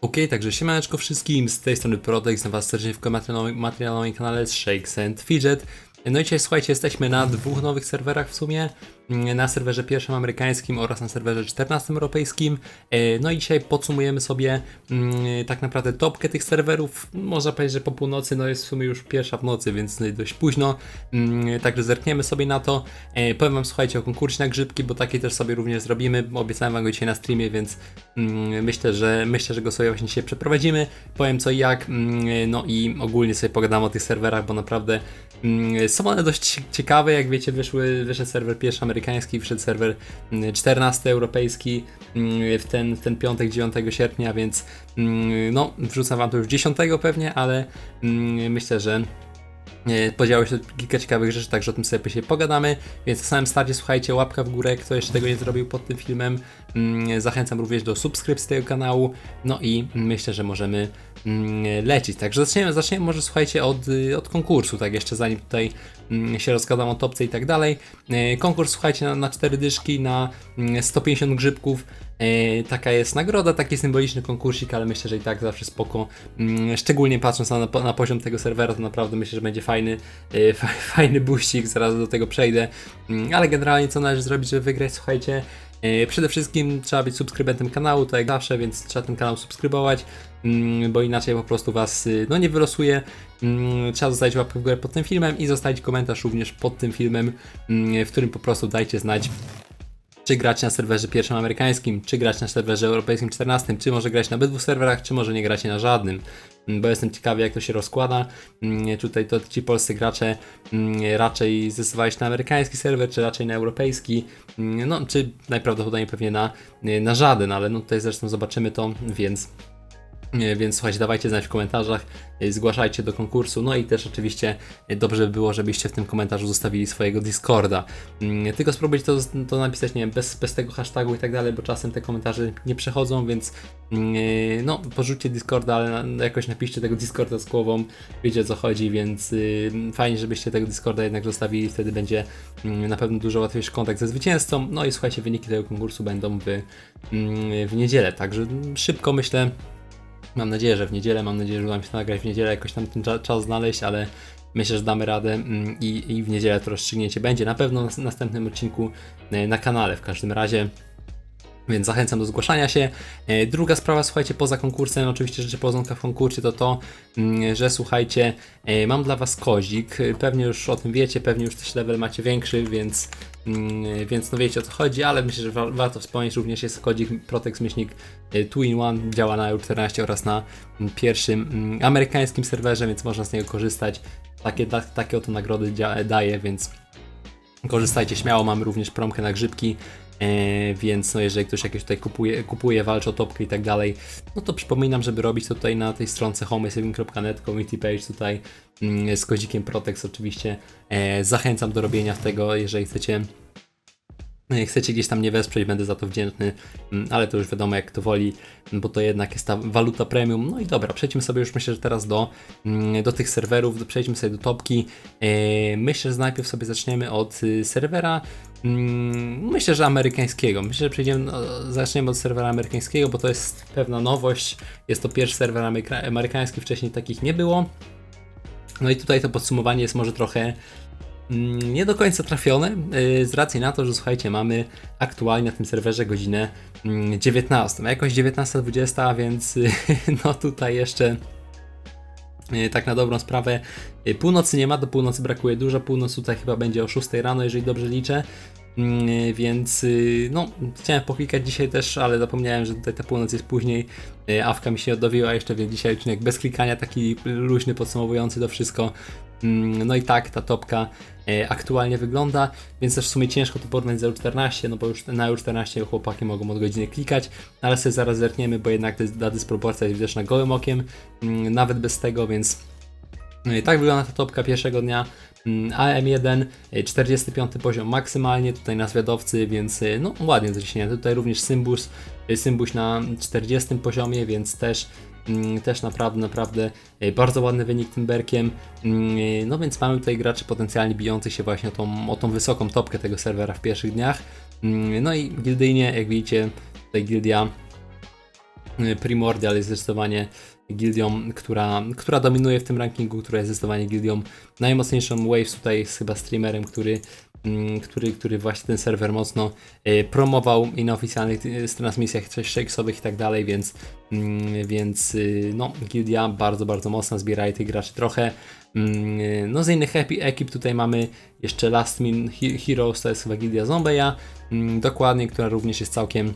Okej, także siemaneczko wszystkim, z tej strony Protex, na was serdecznie w materialowym, materialowym kanale Shakes and Fidget. No i dzisiaj słuchajcie, jesteśmy na dwóch nowych serwerach w sumie, na serwerze pierwszym amerykańskim oraz na serwerze 14 europejskim. E, No i dzisiaj podsumujemy sobie mm, tak naprawdę topkę tych serwerów. Można powiedzieć, że po północy, no jest w sumie już pierwsza w nocy, więc dość późno, Mm, także zerkniemy sobie na to. E, Powiem wam słuchajcie o konkursie na grzybki, bo taki też sobie również zrobimy. Obiecałem wam go dzisiaj na streamie, więc mm, myślę, że myślę, że go sobie właśnie dzisiaj przeprowadzimy. Powiem co i jak, mm, no i ogólnie sobie pogadamy o tych serwerach, bo naprawdę mm, są one dość ciekawe. Jak wiecie, wyszły, wyszedł serwer pierwszy amerykański, wyszedł serwer mm, 14 europejski mm, w ten, w ten piątek 9 sierpnia, więc mm, no wrzucam wam to już 10 pewnie, ale mm, myślę, że E, Podziało się kilka ciekawych rzeczy, także o tym sobie dzisiaj pogadamy. Więc na samym starcie słuchajcie, łapka w górę, kto jeszcze tego nie zrobił pod tym filmem. Mm, Zachęcam również do subskrypcji tego kanału. No i myślę, że możemy mm, lecieć. Także zaczniemy, zaczniemy może słuchajcie od, y, od konkursu, tak jeszcze zanim tutaj mm, się rozgadam o topce i tak dalej. E, Konkurs słuchajcie na, na 4 dyszki, na mm, 150 grzybków. E, taka jest nagroda, taki symboliczny konkursik, ale myślę, że i tak zawsze spoko. Mm, Szczególnie patrząc na, na poziom tego serwera, to naprawdę myślę, że będzie fajny, e, fa- fajny buścik, zaraz do tego przejdę. Mm, Ale generalnie co należy zrobić, żeby wygrać, słuchajcie. E, Przede wszystkim trzeba być subskrybentem kanału, tak jak zawsze, więc trzeba ten kanał subskrybować, mm, bo inaczej po prostu was y, no, nie wylosuje. Mm, Trzeba zostawić łapkę w górę pod tym filmem i zostawić komentarz również pod tym filmem, mm, w którym po prostu dajcie znać, czy grać na serwerze pierwszym amerykańskim, czy grać na serwerze europejskim 14, czy może grać na obydwu serwerach, czy może nie gracie na żadnym. Bo jestem ciekawy, jak to się rozkłada. Mm, Tutaj to ci polscy gracze mm, raczej zdecydowali się na amerykański serwer, czy raczej na europejski, Mm, no czy najprawdopodobniej pewnie na, na żaden, ale no tutaj zresztą zobaczymy to, więc Więc słuchajcie, dawajcie znać w komentarzach, y, zgłaszajcie do konkursu, no i też oczywiście y, dobrze by było, żebyście w tym komentarzu zostawili swojego Discorda. Mm, Tylko spróbujcie to, to napisać, nie wiem, bez, bez tego hashtagu i tak dalej, bo czasem te komentarze nie przechodzą, więc mm, no, porzućcie Discorda, ale jakoś napiszcie tego Discorda z głową, wiecie o co chodzi, więc y, fajnie, żebyście tego Discorda jednak zostawili, wtedy będzie mm, na pewno dużo łatwiejszy kontakt ze zwycięzcą, no i słuchajcie, wyniki tego konkursu będą w, w niedzielę, także szybko myślę, Mam nadzieję, że w niedzielę, mam nadzieję, że uda mi się nagrać w niedzielę, jakoś tam ten cza- czas znaleźć, ale myślę, że damy radę mm, i, i w niedzielę to rozstrzygnięcie będzie. Na pewno na następnym odcinku e, na kanale w każdym razie. Więc zachęcam do zgłaszania się. E, Druga sprawa, słuchajcie, poza konkursem, oczywiście rzeczy połączonka w konkursie, to to, mm, że słuchajcie, e, mam dla Was kozik. E, Pewnie już o tym wiecie, pewnie już też level macie większy, więc, mm, więc no wiecie o co chodzi, ale myślę, że wa- warto wspomnieć również jest kodzik Protex myślnik 2 in 1 działa na EU14 oraz na mm, pierwszym amerykańskim serwerze, więc można z niego korzystać. Takie, ta, takie oto nagrody daje, więc korzystajcie śmiało. Mamy również promkę na grzybki. E, więc no jeżeli ktoś jakieś tutaj kupuje, kupuje, walczy o topkę i tak dalej, no to przypominam, żeby robić to tutaj na tej stronce homesaving.net, community page tutaj mm, z kodzikiem Protex oczywiście. E, zachęcam do robienia tego, jeżeli chcecie chcecie gdzieś tam nie wesprzeć, będę za to wdzięczny, mm, ale to już wiadomo jak to woli, bo to jednak jest ta waluta premium. No i dobra, przejdźmy sobie już myślę, że teraz do, mm, do tych serwerów, przejdźmy sobie do topki. E, Myślę, że najpierw sobie zaczniemy od y, serwera, mm, myślę, że amerykańskiego. Myślę, że przejdziemy, no, zaczniemy od serwera amerykańskiego, bo to jest pewna nowość. Jest to pierwszy serwer ameryka- amerykański, wcześniej takich nie było. No i tutaj to podsumowanie jest może trochę mm, nie do końca trafione, yy, z racji na to, że słuchajcie, mamy aktualnie na tym serwerze godzinę mm, 19, a jakoś 19.20, więc yy, no tutaj jeszcze yy, tak na dobrą sprawę północy nie ma, do północy brakuje dużo, północ tutaj chyba będzie o 6 rano, jeżeli dobrze liczę. Mm, Więc no, chciałem poklikać dzisiaj też, ale zapomniałem, że tutaj ta północ jest później. Awka mi się odnowiła jeszcze, więc dzisiaj odcinek bez klikania, taki luźny, podsumowujący to wszystko. Mm, No i tak ta topka e, aktualnie wygląda, więc też w sumie ciężko to porównać z EU14, no bo już na EU14 chłopaki mogą od godziny klikać, ale sobie zaraz zerkniemy, bo jednak ta dysproporcja jest widoczna gołym okiem, mm, nawet bez tego, więc no tak wygląda ta topka pierwszego dnia. Mm, AM1, e, 45 poziom maksymalnie tutaj na zwiadowcy, więc e, no ładnie ciśnienia. Tutaj również Symbus, e, Symbuś na 40 poziomie, więc też mm, też naprawdę, naprawdę e, bardzo ładny wynik tym berkiem. Mm, e, No więc mamy tutaj graczy potencjalnie bijących się właśnie o tą, o tą wysoką topkę tego serwera w pierwszych dniach. Mm, No i gildyjnie, jak widzicie, tutaj gildia Primordial jest zdecydowanie gildią, która, która dominuje w tym rankingu, która jest zdecydowanie gildią najmocniejszą. Waves tutaj jest chyba streamerem, który, mm, który, który właśnie ten serwer mocno y, promował i na oficjalnych y, transmisjach shakesowych i tak dalej, więc, mm, więc y, no, gildia bardzo, bardzo mocna, zbiera tych graczy trochę. Mm, y, No z innych epi- ekip tutaj mamy jeszcze Last Min He- Heroes, to jest chyba gildia Zombeja, dokładnie, która również jest całkiem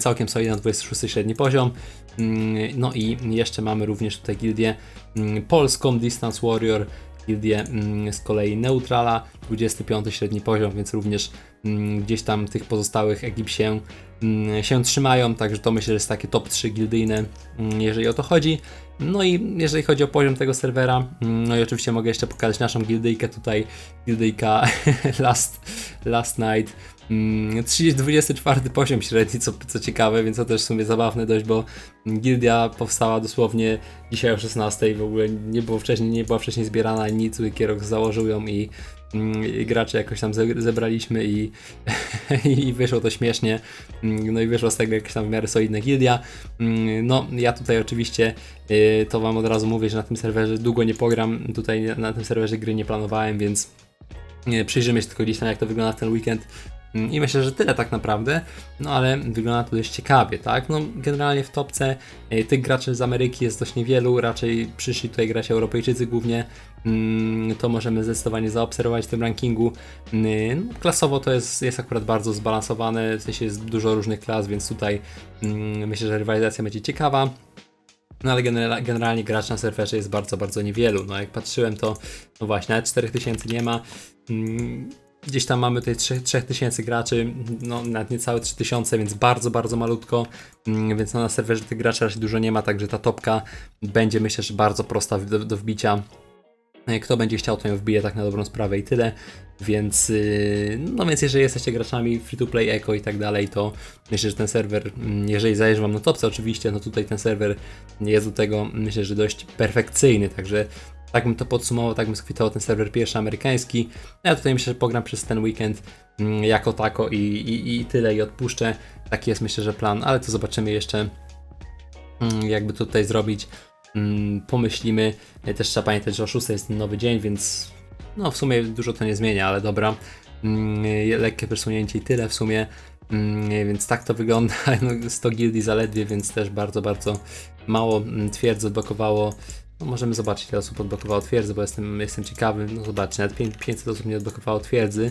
całkiem solidna 26 średni poziom. Mm, No i jeszcze mamy również tutaj gildię mm, polską Distance Warrior, gildię mm, z kolei Neutrala, 25 średni poziom, więc również mm, gdzieś tam tych pozostałych ekip się, mm, się trzymają, także to myślę, że jest takie top 3 gildyjne, mm, jeżeli o to chodzi. No i jeżeli chodzi o poziom tego serwera, mm, no i oczywiście mogę jeszcze pokazać naszą gildyjkę tutaj, gildyjka Last, Last Night, Mm, 30, 24 poziom średni, co, co ciekawe, więc to też w sumie zabawne dość, bo gildia powstała dosłownie dzisiaj o 16, w ogóle nie było wcześniej, nie była wcześniej zbierana ani nic, Wikierok założył ją i, mm, i gracze jakoś tam ze- zebraliśmy i, i wyszło to śmiesznie, Mm, no i wyszło z tego jakaś tam w miarę gildia. Mm, No, ja tutaj oczywiście y, to wam od razu mówię, że na tym serwerze długo nie pogram, tutaj na tym serwerze gry nie planowałem, więc nie, przyjrzymy się tylko gdzieś tam jak to wygląda w ten weekend. Mm, i myślę, że tyle tak naprawdę, no ale wygląda to dość ciekawie, tak? No generalnie w topce y, tych graczy z Ameryki jest dość niewielu, raczej przyszli tutaj grać Europejczycy głównie, Mm, to możemy zdecydowanie zaobserwować w tym rankingu. Mm, no, Klasowo to jest, jest akurat bardzo zbalansowane, w sensie jest dużo różnych klas, więc tutaj mm, myślę, że rywalizacja będzie ciekawa. No ale genera- generalnie gracz na serwerze jest bardzo, bardzo niewielu. No jak patrzyłem to, no właśnie, nawet 4000 nie ma. Gdzieś tam mamy tutaj 3 3000 graczy, no nawet niecałe 3000, więc bardzo, bardzo malutko, Mm, więc no, na serwerze tych graczy raczej dużo nie ma, także ta topka będzie myślę, że bardzo prosta do, do wbicia. E, Kto będzie chciał, to ją wbije tak na dobrą sprawę i tyle. Więc, yy, no więc jeżeli jesteście graczami free to play, eco i tak dalej, to myślę, że ten serwer, mm, jeżeli zależy wam na topce oczywiście, no tutaj ten serwer jest do tego, myślę, że dość perfekcyjny, także tak bym to podsumował, tak bym skwitował ten serwer pierwszy amerykański. Ja tutaj myślę, że pogram przez ten weekend mm, jako tako i, i, i tyle i odpuszczę. Taki jest myślę, że plan, ale to zobaczymy jeszcze mm, jakby to tutaj zrobić. Mm, Pomyślimy. Też trzeba pamiętać, że o 6 jest nowy dzień, więc no w sumie dużo to nie zmienia, ale dobra. Lekkie przesunięcie i tyle w sumie. Więc tak to wygląda. No, 100 gildii zaledwie, więc też bardzo, bardzo mało twierdzy odblokowało. No, możemy zobaczyć, ile osób odblokowało twierdzy, bo jestem, jestem ciekawy. No zobaczcie, nawet pię- 500 osób nie odblokowało twierdzy.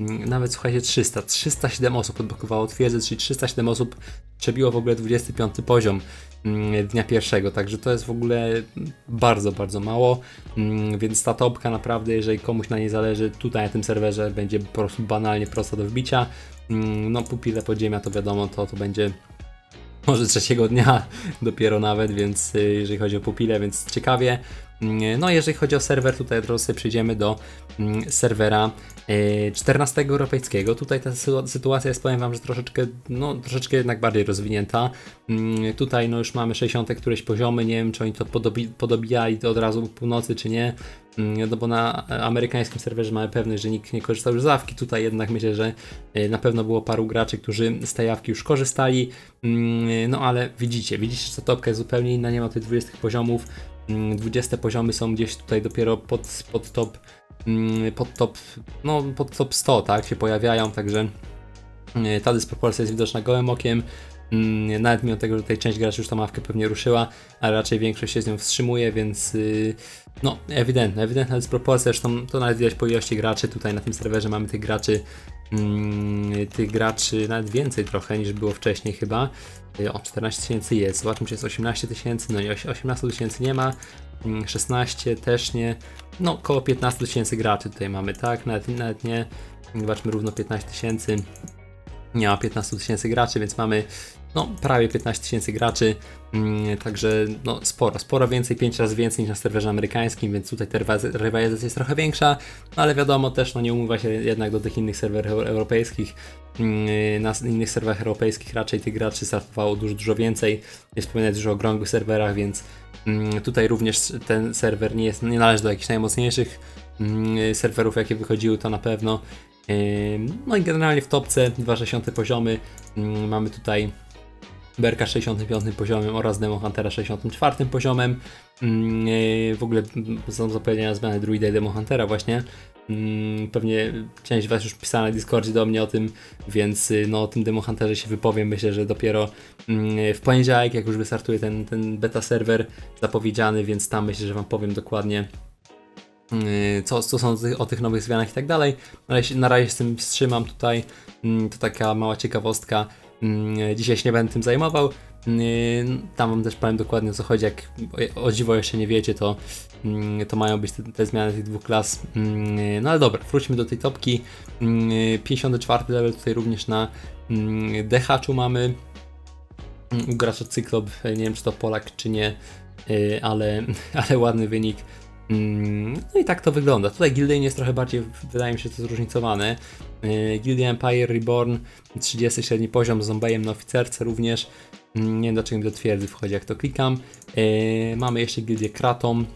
Mm, Nawet słuchajcie, 300. 307 osób odblokowało twierdzę, czyli 307 osób przebiło w ogóle 25 poziom mm, dnia pierwszego, także to jest w ogóle bardzo, bardzo mało, Mm, więc ta topka naprawdę, jeżeli komuś na niej zależy, tutaj na tym serwerze będzie po prostu banalnie prosta do wbicia. No pupile podziemia to wiadomo, to, to będzie może trzeciego dnia dopiero nawet, więc y, jeżeli chodzi o pupile, więc ciekawie. No jeżeli chodzi o serwer, tutaj sobie przejdziemy do mm, serwera y, 14 europejskiego. Tutaj ta sytu- sytuacja jest, powiem Wam, że troszeczkę, no troszeczkę jednak bardziej rozwinięta. Mm, Tutaj no już mamy 60 któreś poziomy, nie wiem czy oni to podobi, podobijali to od razu północy czy nie. Mm, No bo na e, amerykańskim serwerze mamy pewność, że nikt nie korzystał już z awki. Tutaj jednak myślę, że e, na pewno było paru graczy, którzy z tej awki już korzystali. No ale widzicie, widzicie, że ta topka jest zupełnie inna, nie ma tutaj 20 poziomów. Mm, 20 poziomy są gdzieś tutaj dopiero pod, pod top mm, pod top, no pod top 100, tak, się pojawiają, także mm, ta dysproporcja jest widoczna gołym okiem. Mm, Nawet mimo tego, że tutaj część graczy już tą mawkę pewnie ruszyła, ale raczej większość się z nią wstrzymuje, więc yy, no ewidentna, ewidentna dysproporcja, zresztą to nawet widać po ilości graczy, tutaj na tym serwerze mamy tych graczy, mm, tych graczy nawet więcej trochę niż było wcześniej chyba, Yy, o 14 tysięcy jest, zobaczmy czy jest 18 tysięcy, no osi- 18 tysięcy nie ma, mm, 16 też nie, no około 15 tysięcy graczy tutaj mamy, tak, nawet, nawet nie, zobaczmy równo 15 tysięcy, nie ma 15 tysięcy graczy, więc mamy no, prawie 15 tysięcy graczy, mm, także no, sporo, sporo więcej, 5 razy więcej niż na serwerze amerykańskim, więc tutaj ta rywa- rywalizacja jest trochę większa, no, ale wiadomo też, no nie umówa się jednak do tych innych serwerów eu- europejskich, Mm, na innych serwerach europejskich raczej tych graczy startowało dużo, dużo więcej, nie wspominać już o okrągłych serwerach, więc mm, tutaj również ten serwer nie, jest, nie należy do jakichś najmocniejszych serwerów, jakie wychodziły, to na pewno. No i generalnie w topce 260 poziomy mm, mamy tutaj Berka 65 poziomem oraz Demon Huntera 64 poziomem. Mm, e, W ogóle są zapowiedziane zmiany Druida i Demon Huntera właśnie. Mm, Pewnie część Was już pisała na Discordzie do mnie o tym, więc y, no o tym Demon Hunterze się wypowiem. Myślę, że dopiero mm, w poniedziałek, jak już wystartuje ten, ten beta serwer zapowiedziany, więc tam myślę, że Wam powiem dokładnie co, co są o tych, nowych zmianach i tak dalej. Ale się- na razie z tym wstrzymam tutaj. Mm, To taka mała ciekawostka. Mm, Dzisiaj się nie będę tym zajmował. Yy, Tam wam też powiem dokładnie o co chodzi. Jak o- dziwo jeszcze nie wiecie, to, mm, to mają być te, te zmiany tych dwóch klas. Mm, No ale dobra, wróćmy do tej topki. Mm, 54 level tutaj również na mm, DH mamy. Mm, Gracz od Cyklop, nie wiem czy to Polak czy nie, yy, ale, ale ładny wynik. Mm, No i tak to wygląda. Tutaj Gildian jest trochę bardziej, wydaje mi się, to zróżnicowane. Yy, Gildian Empire Reborn, 30 średni poziom z Zombejem na oficerce również. Mm, Nie wiem dlaczego mi do twierdzy wchodzi jak to klikam. Yy, Mamy jeszcze Gildię Kratom,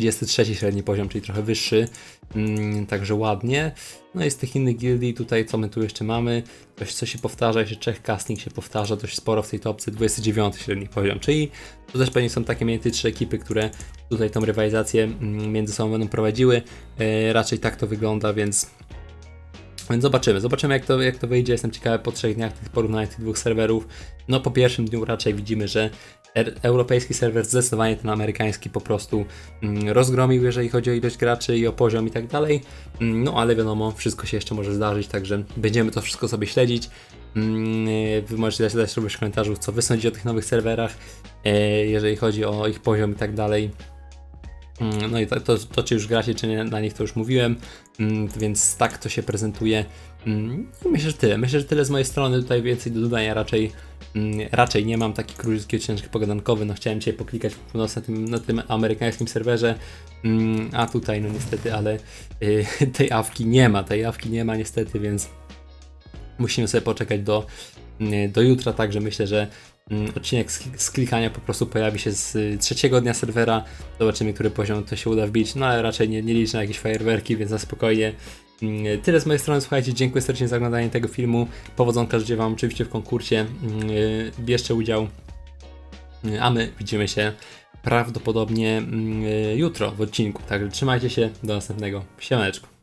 33 średni poziom, czyli trochę wyższy, mm, także ładnie. No i z tych innych gildii tutaj, co my tu jeszcze mamy? Coś, co się powtarza, jeszcze Czech Casting się powtarza dość sporo w tej topce, 29 średni poziom, czyli to też pewnie są takie mniej więcej trzy ekipy, które tutaj tą rywalizację mm, między sobą będą prowadziły. E, raczej tak to wygląda, więc więc zobaczymy, zobaczymy jak to, jak to wyjdzie. Jestem ciekawy po trzech dniach tych porównania tych dwóch serwerów. No po pierwszym dniu raczej widzimy, że er- europejski serwer zdecydowanie ten amerykański po prostu mm, rozgromił, jeżeli chodzi o ilość graczy i o poziom i tak dalej. Mm, No ale wiadomo, wszystko się jeszcze może zdarzyć, także będziemy to wszystko sobie śledzić. Mm, Wy możecie dać, dać również w komentarzu, co wy sądzicie o tych nowych serwerach, e, jeżeli chodzi o ich poziom i tak dalej. Mm, No i to, to, to, czy już gracie, czy nie, na nich to już mówiłem, Mm, więc tak to się prezentuje. Mm, i Myślę, że tyle. Myślę, że tyle z mojej strony. Tutaj więcej do dodania raczej, raczej nie mam. Taki krótki odcinek pogadankowy. No chciałem dzisiaj poklikać po na tym, na tym amerykańskim serwerze, a tutaj no niestety, ale y, tej awki nie ma. Tej awki nie ma niestety, więc musimy sobie poczekać do, y, do jutra, także myślę, że odcinek z, klikania po prostu pojawi się z y, trzeciego dnia serwera. Zobaczymy, który poziom to się uda wbić, no ale raczej nie, nie liczę na jakieś fajerwerki, więc na spokojnie. Mm, Tyle z mojej strony, słuchajcie, dziękuję serdecznie za oglądanie tego filmu. Powodzonka życzę Wam oczywiście w konkursie. Mm, y, Bierzcie udział. A my widzimy się prawdopodobnie mm, y, jutro w odcinku. Także trzymajcie się, do następnego. Siemaneczko.